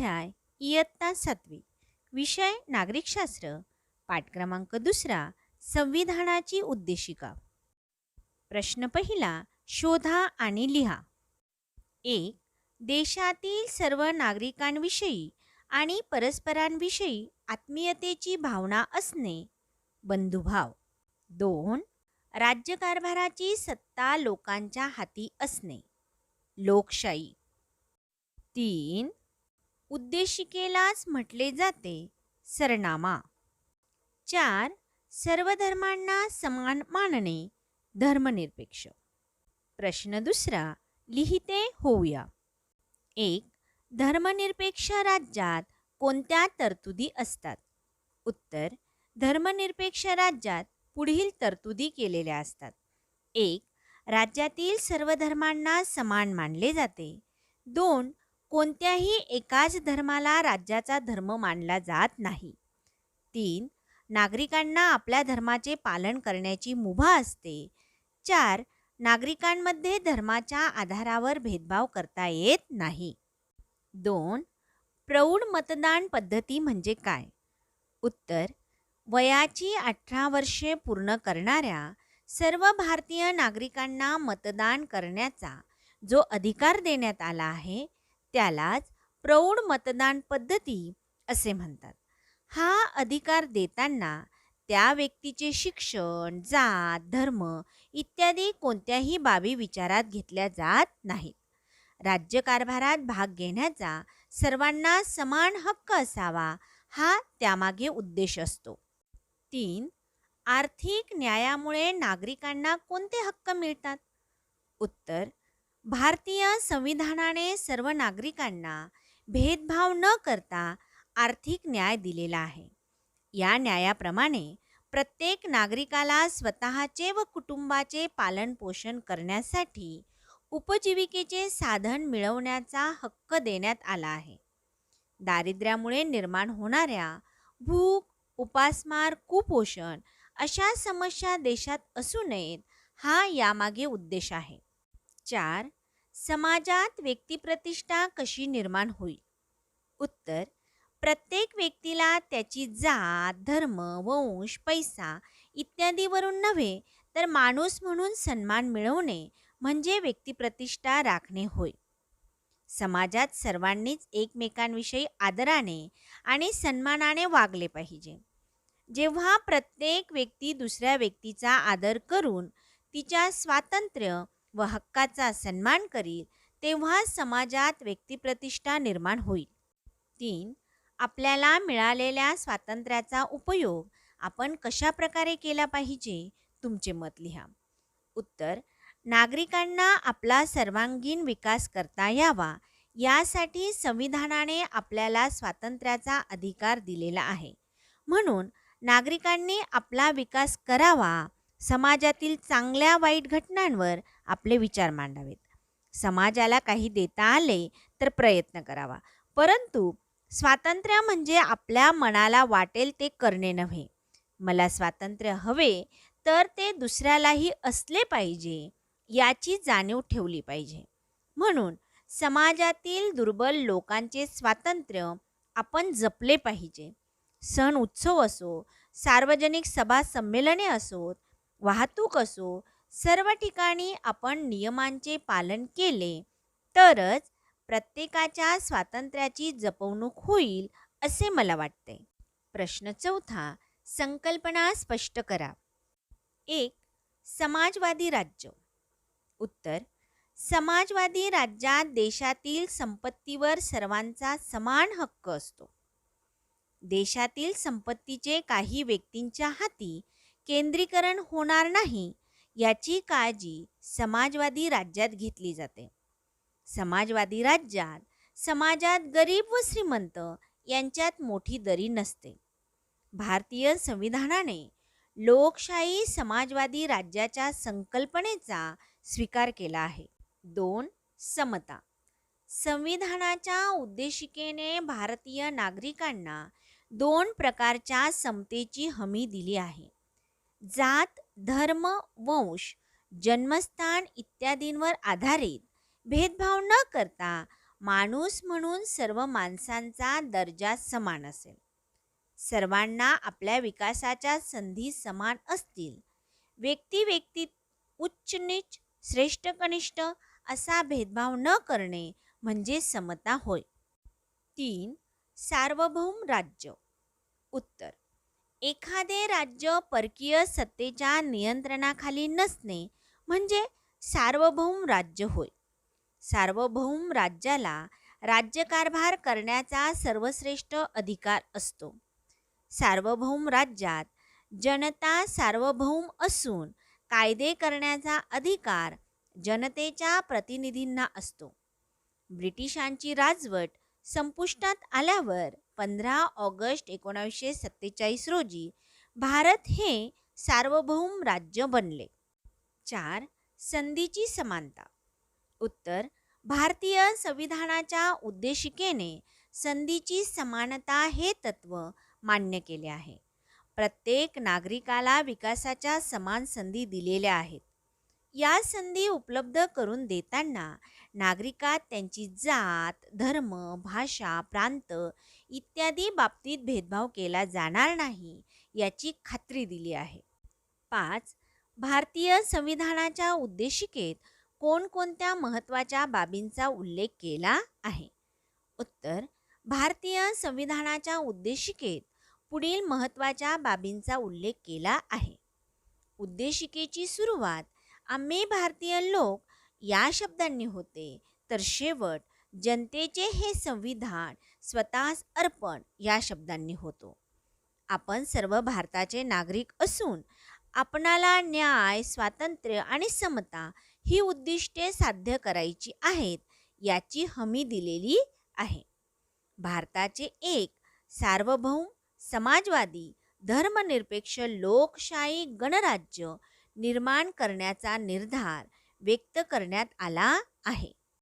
अध्याय इयत्ता सातवी. विषय नागरिकशास्त्र. पाठ क्रमांक दुसरा. संविधानाची उद्देशिका. प्रश्न पहिला. शोधा आणि लिहा. एक. देशातील सर्व नागरिकांविषयी आणि परस्परांविषयी आत्मीयतेची भावना असणे बंधुभाव. दोन. राज्यकारभाराची सत्ता लोकांच्या हाती असणे. लोकशाही. तीन. उद्देशिकेलाच म्हटले जाते. सरनामा. चार सर्व धर्मांना समान मानणे धर्मनिरपेक्ष. प्रश्न दुसरा लिहिते होऊया. एक धर्मनिरपेक्ष राज्यात कोणत्या तरतुदी असतात? उत्तर धर्मनिरपेक्ष राज्यात पुढील तरतुदी केलेल्या असतात. एक राज्यातील सर्व धर्मांना समान मानले जाते. दोन कोणत्याही एकाच धर्माला राज्याचा धर्म मानला जात नाही. तीन नागरिकांना आपल्या धर्माचे पालन करण्याची मुभा असते. चार नागरिकांमध्ये धर्माच्या आधारावर भेदभाव करता येत नाही. दोन प्रौढ मतदान पद्धती म्हणजे काय? उत्तर वयाची अठरा वर्षे पूर्ण करणाऱ्या सर्व भारतीय नागरिकांना मतदान करण्याचा जो अधिकार देण्यात आला आहे त्यालाच प्रौढ मतदान पद्धती असे म्हणतात. हा अधिकार देताना त्या व्यक्तीचे शिक्षण जात धर्म इत्यादी कोणत्याही बाबी विचारात घेतल्या जात नाहीत. राज्यकारभारात भाग घेण्याचा सर्वांना समान हक्क असावा हा त्यामागे उद्देश असतो. तीन आर्थिक न्यायामुळे नागरिकांना कोणते हक्क मिळतात? उत्तर भारतीय संविधानाने सर्व नागरिकांना भेदभाव न करता आर्थिक न्याय दिलेला आहे. या न्यायाप्रमाणे प्रत्येक नागरिकाला स्वतःचे व कुटुंबाचे पालनपोषण करण्यासाठी उपजीविकेचे साधन मिळवण्याचा हक्क देण्यात आला आहे. दारिद्र्यामुळे निर्माण होणाऱ्या भूक उपासमार कुपोषण अशा समस्या देशात असू नयेत हा यामागे उद्देश आहे. चार समाजात व्यक्तिप्रतिष्ठा कशी निर्माण होईल? उत्तर प्रत्येक व्यक्तीला त्याची जात धर्म वंश पैसा इत्यादीवरून नव्हे तर माणूस म्हणून सन्मान मिळवणे म्हणजे व्यक्तिप्रतिष्ठा राखणे होय. समाजात सर्वांनीच एकमेकांविषयी आदराने आणि सन्मानाने वागले पाहिजे. जेव्हा प्रत्येक व्यक्ती दुसऱ्या व्यक्तीचा आदर करून तिच्या स्वातंत्र्य व हक्काचा सन्मान करील तेव्हा समाजात व्यक्तिप्रतिष्ठा निर्माण होईल. तीन आपल्याला मिळालेल्या स्वातंत्र्याचा उपयोग आपण कशा प्रकारे केला पाहिजे तुमचे मत लिहा. उत्तर नागरिकांना आपला सर्वांगीण विकास करता यावा यासाठी संविधानाने आपल्याला स्वातंत्र्याचा अधिकार दिलेला आहे. म्हणून नागरिकांनी आपला विकास करावा समाजातील चांगल्या वाईट घटनांवर आपले विचार मांडावेत. समाजाला काही देता आले तर प्रयत्न करावा. परंतु स्वातंत्र्य म्हणजे आपल्या मनाला वाटेल ते करणे नव्हे. मला स्वातंत्र्य हवे तर ते दुसऱ्यालाही असले पाहिजे याची जाणीव ठेवली पाहिजे. म्हणून समाजातील दुर्बल लोकांचे स्वातंत्र्य आपण जपले पाहिजे. सण उत्सव असो सार्वजनिक सभा संमेलने असोत वाहतूक असो सर्व ठिकाणी आपण नियमांचे पालन केले तरच प्रत्येकाच्या स्वातंत्र्याची जपवणूक होईल असे मला वाटते. प्रश्न चौथा संकल्पना स्पष्ट करा. एक समाजवादी राज्य. उत्तर समाजवादी राज्यात देशातील संपत्तीवर सर्वांचा समान हक्क असतो. देशातील संपत्तीचे काही व्यक्तींच्या हाती केंद्रीकरण होणार नाही याची काळजी समाजवादी राज्यात घेतली जाते. समाजवादी राज्यात समाजात गरीब व श्रीमंत यांच्यात मोठी दरी नसते. भारतीय संविधानाने लोकशाही समाजवादी राज्याच्या संकल्पनेचा स्वीकार केला आहे. दोन समता. संविधानाच्या उद्देशिकेने भारतीय नागरिकांना दोन प्रकारच्या समतेची हमी दिली आहे. जात धर्म वंश जन्मस्थान इत्यादींवर आधारित भेदभाव न करता माणूस म्हणून सर्व माणसांचा दर्जा समान असेल. सर्वांना आपल्या विकासाच्या संधी समान असतील. व्यक्ती व्यक्तीत उच्च नीच श्रेष्ठ कनिष्ठ असा भेदभाव न करणे म्हणजे समता होय. तीन सार्वभौम राज्य. उत्तर एखादे राज्य परकीय सत्तेच्या नियंत्रणाखाली नसणे म्हणजे सार्वभौम राज्य होय. सार्वभौम राज्याला राज्यकारभार करण्याचा सर्वश्रेष्ठ अधिकार असतो. सार्वभौम राज्यात जनता सार्वभौम असून कायदे करण्याचा अधिकार जनतेच्या प्रतिनिधींना असतो. ब्रिटिशांची राजवट संपुष्टात आल्यावर पंधरा ऑगस्ट एकोणावीसशे सत्तेचाळीस रोजी भारत हे सार्वभौम राज्य बनले. चार संधीची समानता. उत्तर भारतीय संविधानाच्या उद्देशिकेने संधीची समानता हे तत्व मान्य केले आहे. प्रत्येक नागरिकाला विकासाच्या समान संधी दिलेल्या आहेत. या संधी उपलब्ध करून देताना नागरिकात त्यांची जात धर्म भाषा प्रांत इत्यादी बाबतीत भेदभाव केला जाणार नाही याची खात्री दिली आहे. पाच भारतीय संविधानाच्या उद्देशिकेत कोणकोणत्या महत्त्वाच्या बाबींचा उल्लेख केला आहे? उत्तर भारतीय संविधानाच्या उद्देशिकेत पुढील महत्त्वाच्या बाबींचा उल्लेख केला आहे. उद्देशिकेची सुरुवात आम्ही भारतीय लोक या शब्दांनी होते तर शेवट जनतेचे हे संविधान स्वतःस अर्पण या शब्दांनी होतो. आपण सर्व भारताचे नागरिक असून आपणाला न्याय स्वातंत्र्य आणि समता ही उद्दिष्टे साध्य करायची आहेत याची हमी दिलेली आहे. भारताचे एक सार्वभौम समाजवादी धर्मनिरपेक्ष लोकशाही गणराज्य निर्माण करण्याचा निर्धार व्यक्त करण्यात आला आहे.